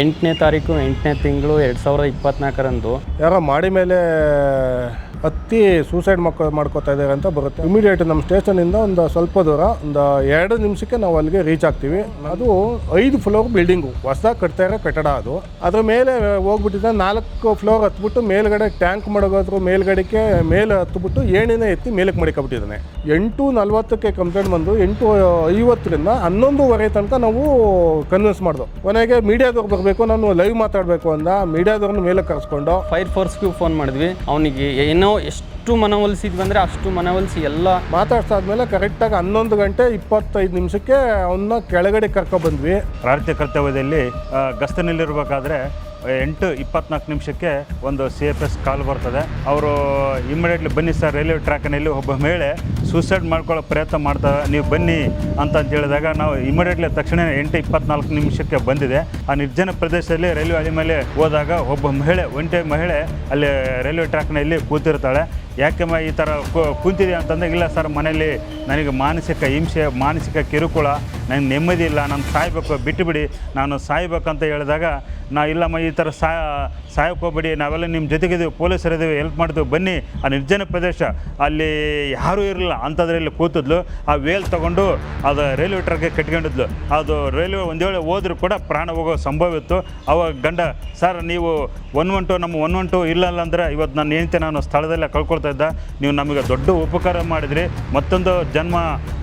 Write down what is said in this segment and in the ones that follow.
ಎಂಟನೇ ತಾರೀಕು, ಎಂಟನೇ ತಿಂಗಳು ಎರಡು ಸಾವಿರದ ಇಪ್ಪತ್ನಾಲ್ಕರಂದು. ಯಾರೋ ಮಾಡಿ ಮೇಲೆ, ಹತ್ತಿ ಸೂಸೈಡ್ ಮಾಡ್ಕೊ ಮಾಡ್ಕೋತಾ ಇದ್ದಾರೆ ಅಂತ ಬರುತ್ತೆ. ಇಮಿಡಿಯೇಟ್ ನಮ್ಮ ಸ್ಟೇಷನಿಂದ ಒಂದು ಸ್ವಲ್ಪ ದೂರ, ಒಂದು ಎರಡು ನಿಮಿಷಕ್ಕೆ ನಾವು ಅಲ್ಲಿಗೆ ರೀಚ್ ಆಗ್ತೀವಿ. ಅದು ಐದು ಫ್ಲೋರ್ ಬಿಲ್ಡಿಂಗು ಹೊಸದಾಗಿ ಕಟ್ತಾ ಇರೋ ಕಟ್ಟಡ ಅದು. ಅದ್ರ ಮೇಲೆ ಹೋಗ್ಬಿಟ್ಟಿದೆ ನಾಲ್ಕು ಫ್ಲೋರ್ ಹತ್ಬಿಟ್ಟು ಮೇಲ್ಗಡೆ ಟ್ಯಾಂಕ್ ಮಡಗೋದ್ರ ಮೇಲ್ಗಡೆಗೆ, ಮೇಲೆ ಹತ್ಬಿಟ್ಟು ಏಣಿನ ಎತ್ತಿ ಮೇಲಕ್ಕೆ ಮಡಿಕೊಬಿಟ್ಟಿದ್ದಾನೆ. ಎಂಟು ನಲ್ವತ್ತಕ್ಕೆ ಕಂಪ್ಲೇಂಟ್ ಬಂದು ಎಂಟು ಐವತ್ತರಿಂದ ಹನ್ನೊಂದುವರೆ ತನಕ ನಾವು ಕನ್ವಿನ್ಸ್ ಮಾಡ್ದು. ಕೊನೆಗೆ ಮೀಡಿಯಾದವ್ರು ಬರಬೇಕು ನಾನು ಲೈವ್ ಮಾತಾಡಬೇಕು ಅಂದ. ಮೀಡಿಯಾದವ್ರನ್ನ ಮೇಲೆ ಕರೆಸ್ಕೊಂಡು. ಫೈರ್ ಫೋರ್ಸ್ಗೂ ಫೋನ್ ಮಾಡಿದ್ವಿ. ಅವನಿಗೆ ಏನೋ ಎಷ್ಟು ಮನವೊಲಿಸಿದ್ವಿ ಅಂದರೆ ಅಷ್ಟು ಮನವೊಲಿಸಿ ಎಲ್ಲ ಮಾತಾಡ್ಸಾದ್ಮೇಲೆ ಕರೆಕ್ಟಾಗಿ ಹನ್ನೊಂದು ಗಂಟೆ ಇಪ್ಪತ್ತೈದು ನಿಮಿಷಕ್ಕೆ ಅವನ್ನ ಕೆಳಗಡೆ ಕರ್ಕೊ ಬಂದ್ವಿ. ರಾತ್ರಿ ಕರ್ತವ್ಯದಲ್ಲಿ ಗಸ್ತಿನಲ್ಲಿರಬೇಕಾದ್ರೆ ಎಂಟು ಇಪ್ಪತ್ನಾಲ್ಕು ನಿಮಿಷಕ್ಕೆ ಒಂದು ಸಿ ಎಫ್ ಎಸ್ ಕಾಲ್ ಬರ್ತದೆ. ಅವರು ಇಮಿಡಿಯೇಟ್ಲಿ ಬನ್ನಿ ಸರ್, ರೈಲ್ವೆ ಟ್ರ್ಯಾಕ್ನಲ್ಲಿ ಒಬ್ಬ ಮಹಿಳೆ ಸೂಸೈಡ್ ಮಾಡ್ಕೊಳ್ಳೋ ಪ್ರಯತ್ನ ಮಾಡ್ತಾರೆ ನೀವು ಬನ್ನಿ ಅಂತ ಹೇಳಿದಾಗ ನಾವು ಇಮಿಡಿಯೇಟ್ಲಿ ತಕ್ಷಣ ಎಂಟು ಇಪ್ಪತ್ನಾಲ್ಕು ನಿಮಿಷಕ್ಕೆ ಬಂದಿದೆ. ಆ ನಿರ್ಜನ ಪ್ರದೇಶದಲ್ಲಿ ರೈಲ್ವೆ ಹಳಿ ಮೇಲೆ ಹೋದಾಗ ಒಬ್ಬ ಮಹಿಳೆ, ಒಂಟೆ ಮಹಿಳೆ ಅಲ್ಲಿ ರೈಲ್ವೆ ಟ್ರ್ಯಾಕ್ನಲ್ಲಿ ಕೂತಿರ್ತಾಳೆ. ಯಾಕೆಮ್ಮ ಈ ಥರ ಕುಂತಿದೆ ಅಂತಂದ್ರೆ, ಇಲ್ಲ ಸರ್, ಮನೆಯಲ್ಲಿ ನನಗೆ ಮಾನಸಿಕ ಹಿಂಸೆ, ಮಾನಸಿಕ ಕಿರುಕುಳ ನನಗೆ ನೆಮ್ಮದಿ ಇಲ್ಲ ನಾನು ಸಾಯ್ಬೇಕು ಬಿಟ್ಟುಬಿಡಿ ನಾನು ಸಾಯ್ಬೇಕಂತ ಹೇಳಿದಾಗ ನಾ ಇಲ್ಲಮ್ಮ, ಈ ಥರ ಸಾ, ಸಾಯಕ್ಕೆ ನಾವೆಲ್ಲ ನಿಮ್ಮ ಜೊತೆಗಿದ್ದೀವಿ ಪೊಲೀಸರಿದ್ದೀವಿ ಹೆಲ್ಪ್ ಮಾಡ್ತೀವಿ. ಬನ್ನಿ, ಆ ನಿರ್ಜನ ಪ್ರದೇಶ. ಅಲ್ಲಿ ಯಾರೂ ಇರಲಿಲ್ಲ, ಅಂಥದ್ರಲ್ಲಿ ಕೂತಿದ್ಲು. ಆ ವೇಲ್ ತಗೊಂಡು ಅದು ರೈಲ್ವೆ ಟ್ರ್ಯಾಕ್ಗೆ ಕಟ್ಕೊಂಡಿದ್ಲು. ಅದು ರೈಲ್ವೆ ಒಂದು ವೇಳೆ ಹೋದ್ರೂ ಕೂಡ ಪ್ರಾಣ ಹೋಗೋ ಸಂಭವ ಇತ್ತು. ಅವಾಗ ಗಂಡ, ಸರ್, ನೀವು ಒನ್ ಒನ್ ಟು ನಮ್ಮ ಒನ್ ಒನ್ ಟು ಇಲ್ಲ ಅಂದರೆ ಇವತ್ತು ನಾನು ಹೆಂಡತಿ ನಾನು ಸ್ಥಳದಲ್ಲೇ ಕಳ್ಕೊಳ್ತಾ ಇದ್ದ. ನೀವು ನಮಗೆ ದೊಡ್ಡ ಉಪಕಾರ ಮಾಡಿದ್ರಿ. ಮತ್ತೊಂದು ಜನ್ಮ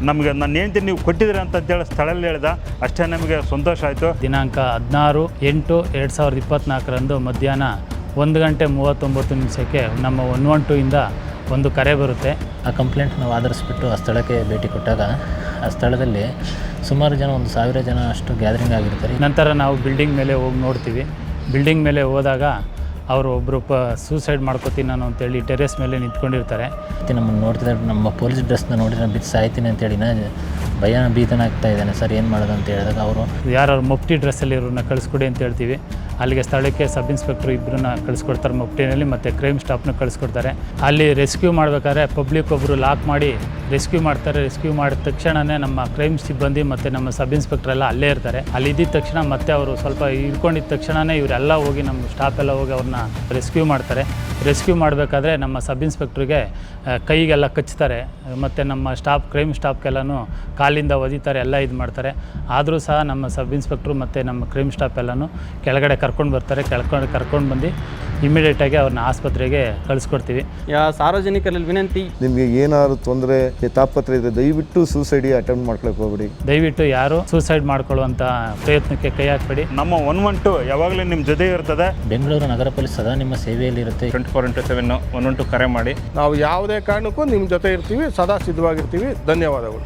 ನಮಗೆ, ನನ್ನ ಹೆಂಡತಿ ನೀವು ಕೊಟ್ಟಿದ್ರಿ ಅಂತಂತೇಳಿ ಸ್ಥಳದಲ್ಲಿ ಹೇಳ್ದ. ಅಷ್ಟೇ ನಮಗೆ ಸಂತೋಷ ಆಯಿತು. ದಿನಾಂಕ ಹದಿನಾರು ಎಂಟು ಎರಡು ಸಾವಿರದ ಇಪ್ಪತ್ತ್ನಾಲ್ಕರಂದು ಮಧ್ಯಾಹ್ನ ಒಂದು ಗಂಟೆ ಮೂವತ್ತೊಂಬತ್ತು ನಿಮಿಷಕ್ಕೆ ನಮ್ಮ ಒನ್ ಒನ್ ಟೂ ಇಂದ ಒಂದು ಕರೆ ಬರುತ್ತೆ. ಆ ಕಂಪ್ಲೇಂಟ್ ನಾವು ಆಧರಿಸ್ಬಿಟ್ಟು ಆ ಸ್ಥಳಕ್ಕೆ ಭೇಟಿ ಕೊಟ್ಟಾಗ ಆ ಸ್ಥಳದಲ್ಲಿ ಸುಮಾರು ಜನ ಒಂದು ಸಾವಿರ ಜನ ಅಷ್ಟು ಗ್ಯಾದರಿಂಗ್ ಆಗಿರ್ತಾರೆ. ನಂತರ ನಾವು ಬಿಲ್ಡಿಂಗ್ ಮೇಲೆ ಹೋಗಿ ನೋಡ್ತೀವಿ. ಬಿಲ್ಡಿಂಗ್ ಮೇಲೆ ಹೋದಾಗ ಅವರು ಒಬ್ಬರು ಪ ಸೂಸೈಡ್ ಮಾಡ್ಕೋತೀನಿ ನಾನು ಅಂತೇಳಿ ಟೆರೇಸ್ ಮೇಲೆ ನಿಂತ್ಕೊಂಡಿರ್ತಾರೆ. ಮತ್ತು ನಮ್ಮನ್ನು ನೋಡ್ತಿದ್ದಾರೆ. ನಮ್ಮ ಪೊಲೀಸ್ ಡ್ರೆಸ್ನ ನೋಡಿದ್ರೆ ನಾನು ಬಿದ್ದು ಸಾಯ್ತೀನಿ ಅಂತೇಳಿ ನಾ ಭಯ ಭೀತನಾಗ್ತಾ ಇದ್ದಾನೆ. ಸರ್, ಏನು ಮಾಡೋದು ಅಂತ ಹೇಳಿದಾಗ ಅವರು ಯಾರು ಮೊಪ್ಟಿ ಡ್ರೆಸ್ಸಲ್ಲಿ ಇವ್ರನ್ನ ಕಳಿಸ್ಕೊಡಿ ಅಂತ ಹೇಳ್ತೀವಿ. ಅಲ್ಲಿಗೆ ಸ್ಥಳಕ್ಕೆ ಸಬ್ ಇನ್ಸ್ಪೆಕ್ಟರ್ ಇಬ್ಬರನ್ನ ಕಳಿಸ್ಕೊಡ್ತಾರೆ ಮೊಪ್ಟಿನಲ್ಲಿ ಮತ್ತು ಕ್ರೈಮ್ ಸ್ಟಾಫ್ನ ಕಳಿಸ್ಕೊಡ್ತಾರೆ. ಅಲ್ಲಿ ರೆಸ್ಕ್ಯೂ ಮಾಡಬೇಕಾದ್ರೆ ಪಬ್ಲಿಕ್ ಒಬ್ಬರು ಲಾಕ್ ಮಾಡಿ ರೆಸ್ಕ್ಯೂ ಮಾಡ್ತಾರೆ. ರೆಸ್ಕ್ಯೂ ಮಾಡಿದ ತಕ್ಷಣವೇ ನಮ್ಮ ಕ್ರೈಮ್ ಸಿಬ್ಬಂದಿ ಮತ್ತು ನಮ್ಮ ಸಬ್ ಇನ್ಸ್ಪೆಕ್ಟರ್ ಎಲ್ಲ ಅಲ್ಲೇ ಇರ್ತಾರೆ. ಅಲ್ಲಿ ಇದ್ದಿದ್ದ ತಕ್ಷಣ ಮತ್ತೆ ಅವರು ಸ್ವಲ್ಪ ಇಟ್ಕೊಂಡಿದ್ದ ತಕ್ಷಣವೇ ಇವರೆಲ್ಲ ಹೋಗಿ ನಮ್ಮ ಸ್ಟಾಫ್ ಎಲ್ಲ ಹೋಗಿ ಅವ್ರನ್ನ ರೆಸ್ಕ್ಯೂ ಮಾಡ್ತಾರೆ. ರೆಸ್ಕ್ಯೂ ಮಾಡಬೇಕಾದ್ರೆ ನಮ್ಮ ಸಬ್ ಇನ್ಸ್ಪೆಕ್ಟ್ರಿಗೆ ಕೈಗೆಲ್ಲ ಕಚ್ತಾರೆ. ಮತ್ತು ನಮ್ಮ ಸ್ಟಾಫ್, ಕ್ರೈಮ್ ಸ್ಟಾಫ್ಗೆಲ್ಲನೂ ಕಾಲಿಂದ ಒದಿತಾರೆ, ಎಲ್ಲ ಇದು ಮಾಡ್ತಾರೆ. ಆದರೂ ಸಹ ನಮ್ಮ ಸಬ್ ಇನ್ಸ್ಪೆಕ್ಟ್ರು ಮತ್ತು ನಮ್ಮ ಕ್ರೈಮ್ ಸ್ಟಾಫ್ ಎಲ್ಲನೂ ಕೆಳಗಡೆ ಕರ್ಕೊಂಡು ಬರ್ತಾರೆ. ಕೆಳ್ಕೊಂಡು ಕರ್ಕೊಂಡು ಬಂದು ಇಮಿಡಿಯೇಟಾಗಿ ಅವ್ರನ್ನ ಆಸ್ಪತ್ರೆಗೆ ಕಳಿಸ್ಕೊಡ್ತೀವಿ. ಯಾ ಸಾರ್ವಜನಿಕರಲ್ಲಿ ವಿನಂತಿ? ನಿಮಗೆ ಏನಾದ್ರು ತೊಂದರೆ ತಾಪತ್ರೆ ಇದ್ರೆ ದಯವಿಟ್ಟು ಸೂಸೈಡ್ ಅಟೆಂಪ್ಟ್ ಮಾಡ್ಕೊಳಕ್ಕೆ ಹೋಗ್ಬೇಡಿ. ದಯವಿಟ್ಟು ಯಾರು ಸೂಸೈಡ್ ಮಾಡ್ಕೊಳ್ಳುವಂತ ಪ್ರಯತ್ನಕ್ಕೆ ಕೈ ಹಾಕಬೇಡಿ. ನಮ್ಮ ಒನ್ ಒನ್ ಟು ಯಾವಾಗಲೂ ನಿಮ್ಮ ಜೊತೆ ಇರ್ತದೆ. ಬೆಂಗಳೂರು ನಗರ ಪೊಲೀಸ್ ಸದಾ ನಿಮ್ಮ ಸೇವೆಯಲ್ಲಿರುತ್ತೆ twenty four into seven one one two ಕರೆ ಮಾಡಿ. ನಾವು ಯಾವುದೇ ಕಾರಣಕ್ಕೂ ನಿಮ್ಮ ಜೊತೆ ಇರ್ತೀವಿ ಸದಾ ಸಿದ್ಧವಾಗಿರ್ತೀವಿ. ಧನ್ಯವಾದಗಳು.